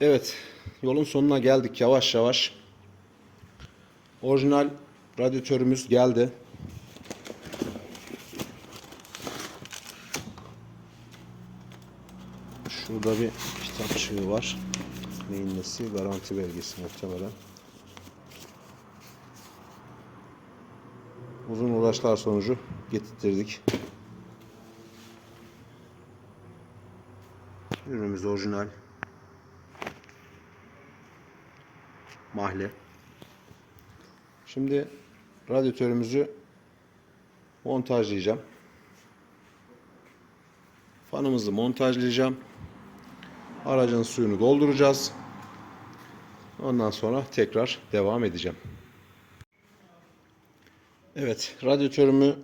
Evet, yolun sonuna geldik yavaş yavaş. Orijinal radyatörümüz geldi. Şurada bir kitapçığı var. Neyin nesi? Garanti belgesi muhtemelen. Uzun uğraşlar sonucu getirttirdik. Ürünümüz orijinal. Mahle. Şimdi radyatörümüzü montajlayacağım. Fanımızı montajlayacağım. Aracın suyunu dolduracağız. Ondan sonra tekrar devam edeceğim. Evet, radyatörümü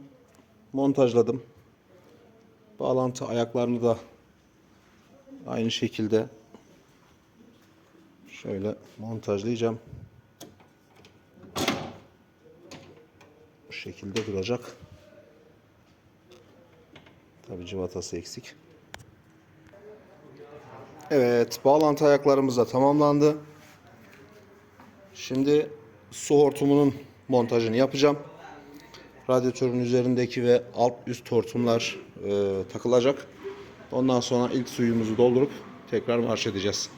montajladım. Bağlantı ayaklarını da aynı şekilde şöyle montajlayacağım. Bu şekilde duracak. Tabii civatası eksik. Evet, bağlantı ayaklarımız da tamamlandı. Şimdi su hortumunun montajını yapacağım. Radyatörün üzerindeki ve alt üst hortumlar e, takılacak. Ondan sonra ilk suyumuzu doldurup tekrar marş edeceğiz.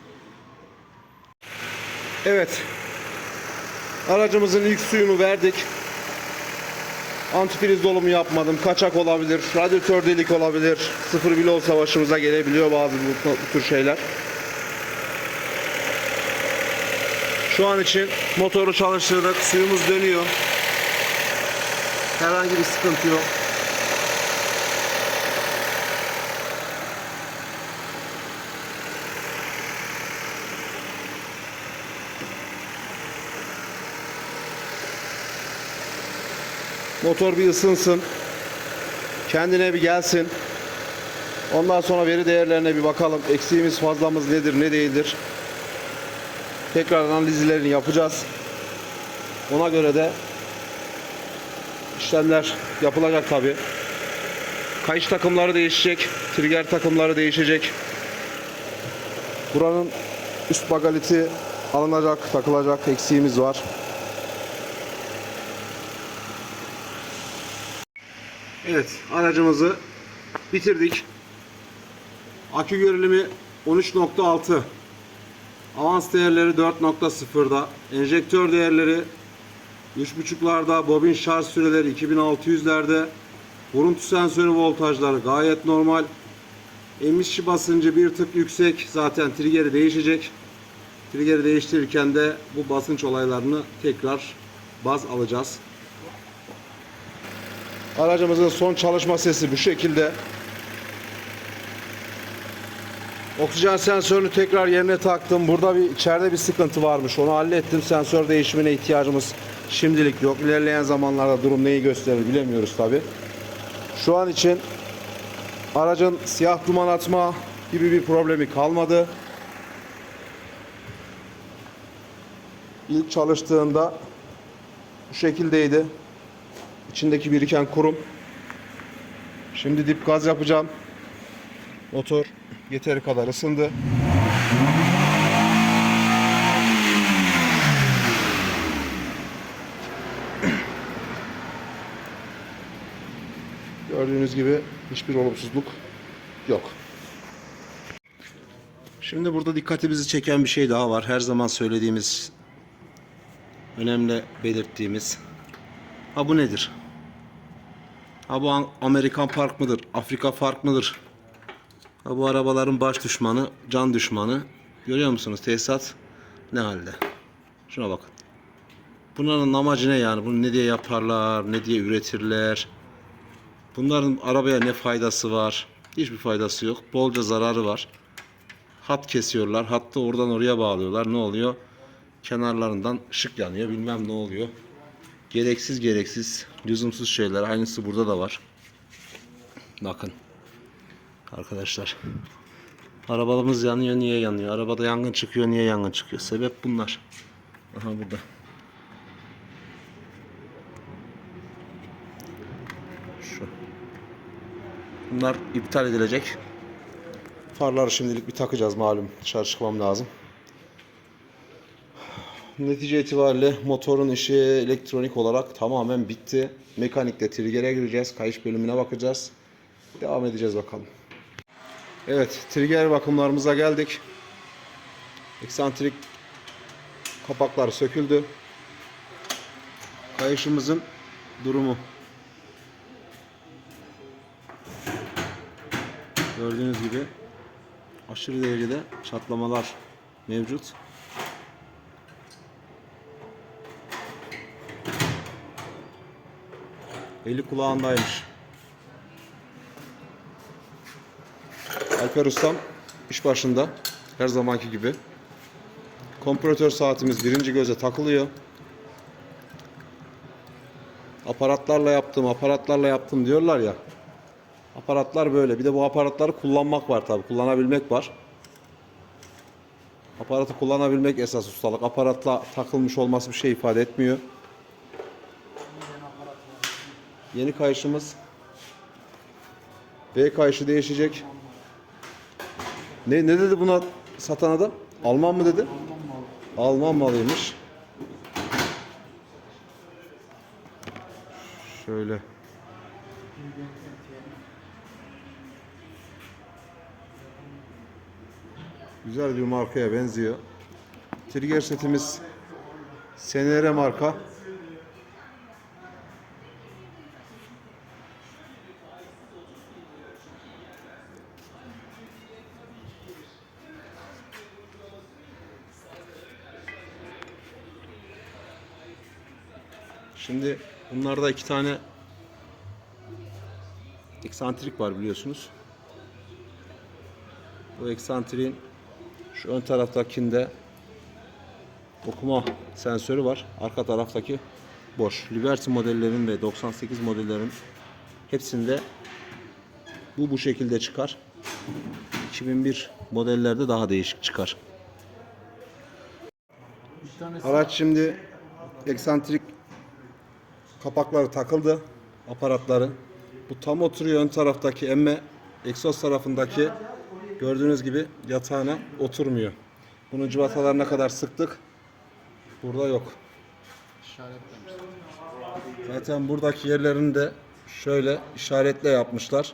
Evet. Aracımızın ilk suyunu verdik. Antifriz dolumu yapmadım. Kaçak olabilir. Radyatör delik olabilir. Sıfır bile olsa başımıza gelebiliyor bazı bu, bu tür şeyler. Şu an için motoru çalıştırdık. Suyumuz dönüyor. Herhangi bir sıkıntı yok. Motor bir ısınsın. Kendine bir gelsin. Ondan sonra veri değerlerine bir bakalım. Eksiğimiz fazlamız nedir ne değildir. Tekrar analizlerini yapacağız. Ona göre de işlemler yapılacak tabi. Kayış takımları değişecek. Trigger takımları değişecek. Buranın üst bagaliti alınacak, takılacak eksiğimiz var. Evet, aracımızı bitirdik. Akü gerilimi 13.6. Avans değerleri 4.0'da. Enjektör değerleri 3.5'larda. Bobin şarj süreleri 2600'lerde. Vuruntu sensörü voltajları gayet normal. Emişçi basıncı bir tık yüksek. Zaten triggeri değişecek. Triggeri değiştirirken de bu basınç olaylarını tekrar baz alacağız. Aracımızın son çalışma sesi bu şekilde. Oksijen sensörünü tekrar yerine taktım. Burada bir içeride bir sıkıntı varmış. Onu hallettim. Sensör değişimine ihtiyacımız şimdilik yok. İlerleyen zamanlarda durum neyi gösterir bilemiyoruz tabi. Şu an için aracın siyah duman atma gibi bir problemi kalmadı. İlk çalıştığında bu şekildeydi. İçindeki biriken kurum. Şimdi dip gaz yapacağım. Motor yeteri kadar ısındı. Gördüğünüz gibi hiçbir olumsuzluk yok. Şimdi burada dikkatimizi çeken bir şey daha var. Her zaman söylediğimiz, önemli belirttiğimiz. Ha bu nedir? Ha bu An- Amerikan Park mıdır? Afrika Park mıdır? Ha bu arabaların baş düşmanı, can düşmanı. Görüyor musunuz? Tesisat ne halde? Şuna bakın. Bunların amacı ne yani? Bunu ne diye yaparlar? Ne diye üretirler? Bunların arabaya ne faydası var? Hiçbir faydası yok. Bolca zararı var. Hat kesiyorlar. Hattı oradan oraya bağlıyorlar. Ne oluyor? Kenarlarından ışık yanıyor. Bilmem ne oluyor. Gereksiz gereksiz, lüzumsuz şeyler. Aynısı burada da var. Bakın. Arkadaşlar. Arabalarımız yanıyor. Niye yanıyor? Arabada yangın çıkıyor. Niye yangın çıkıyor? Sebep bunlar. Aha burada. Şu. Bunlar iptal edilecek. Farları şimdilik bir takacağız malum. Dışarı çıkmam lazım. Netice itibariyle motorun işi elektronik olarak tamamen bitti. Mekanikte trigger'e gireceğiz. Kayış bölümüne bakacağız. Devam edeceğiz bakalım. Evet, trigger bakımlarımıza geldik. Eksantrik kapaklar söküldü. Kayışımızın durumu. Gördüğünüz gibi aşırı derecede çatlamalar mevcut. Eli kulağındaymış. Alper Ustam iş başında her zamanki gibi. Kompresör saatimiz birinci göze takılıyor. Aparatlarla yaptım, aparatlarla yaptım diyorlar ya. Aparatlar böyle. Bir de bu aparatları kullanmak var tabi. Kullanabilmek var. Aparatı kullanabilmek esas ustalık. Aparatla takılmış olması bir şey ifade etmiyor. Yeni kayışımız V kayışı değişecek. Ne ne dedi buna satan adam? Alman mı dedi? Alman malıymış. Şöyle. Güzel bir markaya benziyor. Trigger setimiz Senere marka. Şimdi bunlarda iki tane eksantrik var biliyorsunuz. Bu eksantriğin şu ön taraftakinde okuma sensörü var. Arka taraftaki boş. Liberty modellerin ve 98 modellerin hepsinde bu bu şekilde çıkar. 2001 modellerde daha değişik çıkar. Araç şimdi eksantrik kapakları takıldı. Aparatları. Bu tam oturuyor ön taraftaki emme egzoz tarafındaki gördüğünüz gibi yatağına oturmuyor. Bunun cıvatalarına kadar sıktık. Burada yok. Zaten buradaki yerlerini de şöyle işaretle yapmışlar.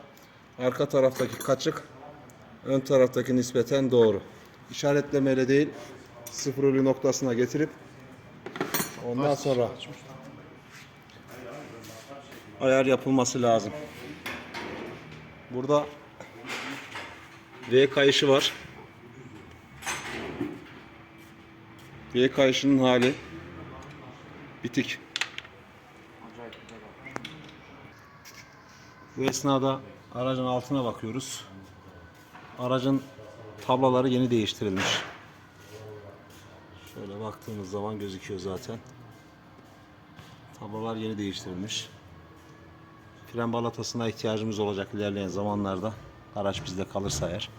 Arka taraftaki kaçık, ön taraftaki nispeten doğru. İşaretlemeyle değil, sıfır noktasına getirip ondan sonra ayar yapılması lazım. Burada V kayışı var. V kayışının hali bitik. Bu esnada aracın altına bakıyoruz. Aracın tablaları yeni değiştirilmiş. Şöyle baktığımız zaman gözüküyor zaten. Tablalar yeni değiştirilmiş. Fren balatasına ihtiyacımız olacak ilerleyen zamanlarda. Araç bizde kalırsa eğer.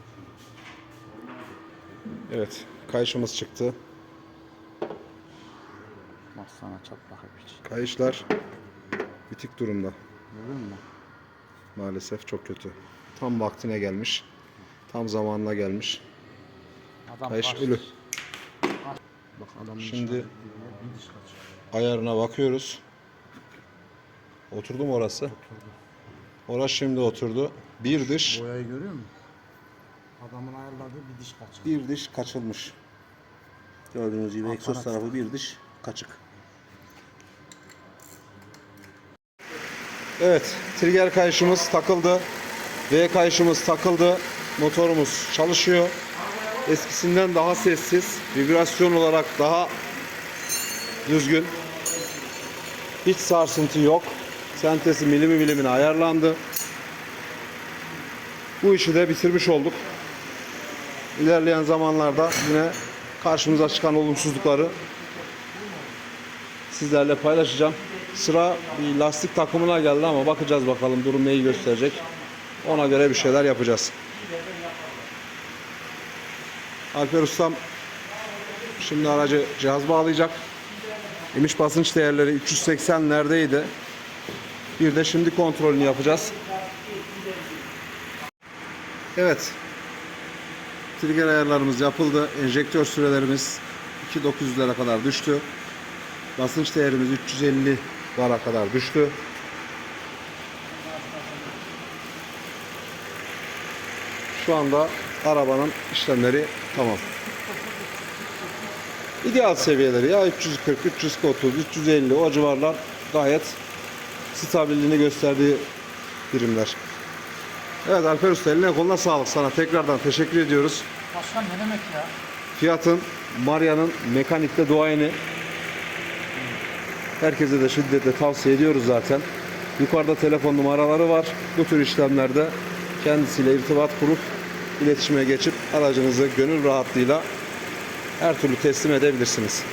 Evet, kayışımız çıktı. Baksana çatlak hep hiç. Kayışlar bitik durumda. Gördün mü? Maalesef çok kötü. Tam vaktine gelmiş. Tam zamanına gelmiş. Adam Kayış ölü. Bak adamın Şimdi- bir. Ayarına bakıyoruz. Oturdu mu orası? Orası şimdi oturdu. Bir dış, Boyayı görüyor musun? Adamın ayarladığı bir diş kaçıyor. bir diş kaçılmış. Gördüğünüz gibi egzoz tarafı bir diş kaçık. Evet, trigger kayışımız takıldı. V kayışımız takıldı. Motorumuz çalışıyor. Eskisinden daha sessiz, vibrasyon olarak daha düzgün. Hiç sarsıntı yok. Sentezi milimi milimine ayarlandı. Bu işi de bitirmiş olduk. İlerleyen zamanlarda yine karşımıza çıkan olumsuzlukları sizlerle paylaşacağım. Sıra bir lastik takımına geldi ama bakacağız bakalım durum neyi gösterecek. Ona göre bir şeyler yapacağız. Alper Ustam şimdi aracı cihaz bağlayacak. İmiş basınç değerleri 380'lerdeydi. Bir de şimdi kontrolünü yapacağız. Evet. Trigger ayarlarımız yapıldı. Enjektör sürelerimiz 900'lere kadar düştü. Basınç değerimiz 350 bara kadar düştü. Şu anda arabanın işlemleri tamam. İdeal seviyeleri ya 340, 330, 350 o civarlar gayet stabilliğini gösterdiği birimler. Evet Alper Usta eline koluna sağlık sana. Tekrardan teşekkür ediyoruz. Başkan ne demek ya? Fiyat'ın, Maria'nın mekanikte duayeni herkese de şiddetle tavsiye ediyoruz zaten. Yukarıda telefon numaraları var. Bu tür işlemlerde kendisiyle irtibat kurup iletişime geçip aracınızı gönül rahatlığıyla her türlü teslim edebilirsiniz.